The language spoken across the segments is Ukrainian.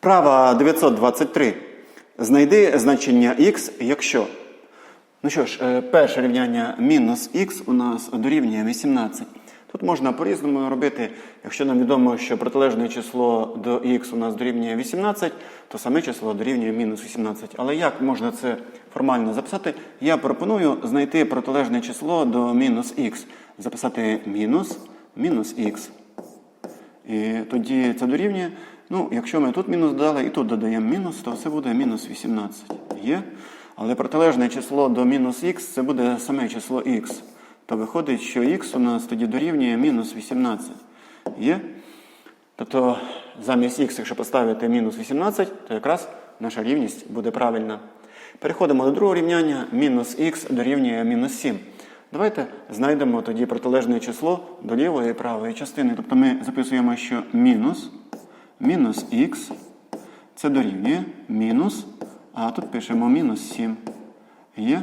Вправа 923. Знайди значення х, якщо. Ну що ж, е, перше рівняння мінус х у нас дорівнює 18. Тут можна по-різному робити. Якщо нам відомо, що протилежне число до х у нас дорівнює 18, то саме число дорівнює мінус 18. Але як можна це формально записати? Я пропоную знайти протилежне число до мінус х. Записати мінус, мінус х. І тоді це дорівнює. Ну, якщо ми тут мінус додали і тут додаємо мінус, то це буде мінус 18. Є. Але протилежне число до мінус х це буде саме число х. То виходить, що х у нас тоді дорівнює мінус 18. Є? Тобто замість х, якщо поставити мінус 18, то якраз наша рівність буде правильна. Переходимо до другого рівняння. Мінус х дорівнює мінус 7. Давайте знайдемо тоді протилежне число до лівої і правої частини. Тобто ми записуємо, що мінус, мінус х це дорівнює мінус, а тут пишемо мінус 7. Є?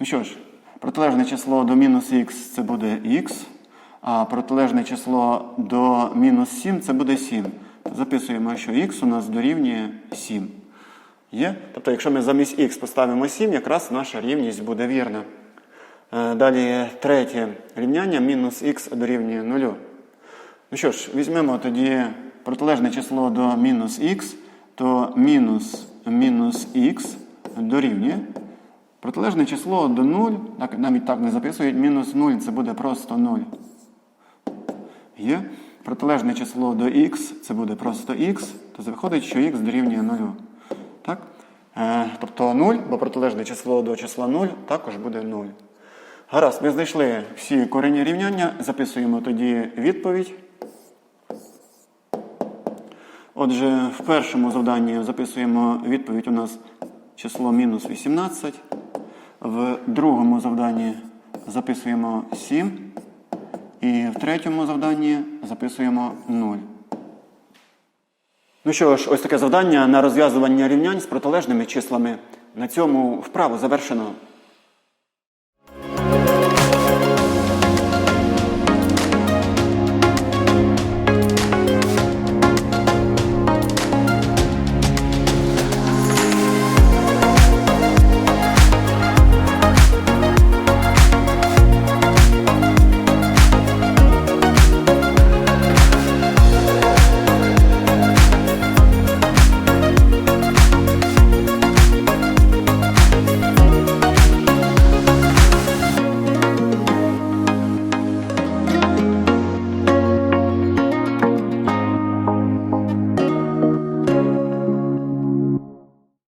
Ну що ж, протилежне число до мінус х це буде х, а протилежне число до мінус 7 це буде 7. Записуємо, що х у нас дорівнює 7. Є? Тобто, якщо ми замість х поставимо 7, якраз наша рівність буде вірна. Е, Далі третє рівняння мінус х дорівнює 0. Ну що ж, візьмемо тоді протилежне число до мінус х, то мінус мінус х дорівнює. Протилежне число до 0, так, навіть так не записують, мінус 0 це буде просто 0. Є. Протилежне число до х це буде просто х, то виходить, що х дорівнює 0. Так? Е, тобто 0, бо протилежне число до числа 0 також буде 0. Гаразд, ми знайшли всі корені рівняння, записуємо тоді відповідь. Отже, в першому завданні записуємо відповідь у нас число мінус 18. В другому завданні записуємо 7. І в третьому завданні записуємо 0. Ну що ж, ось таке завдання на розв'язування рівнянь з протилежними числами. На цьому вправу завершено.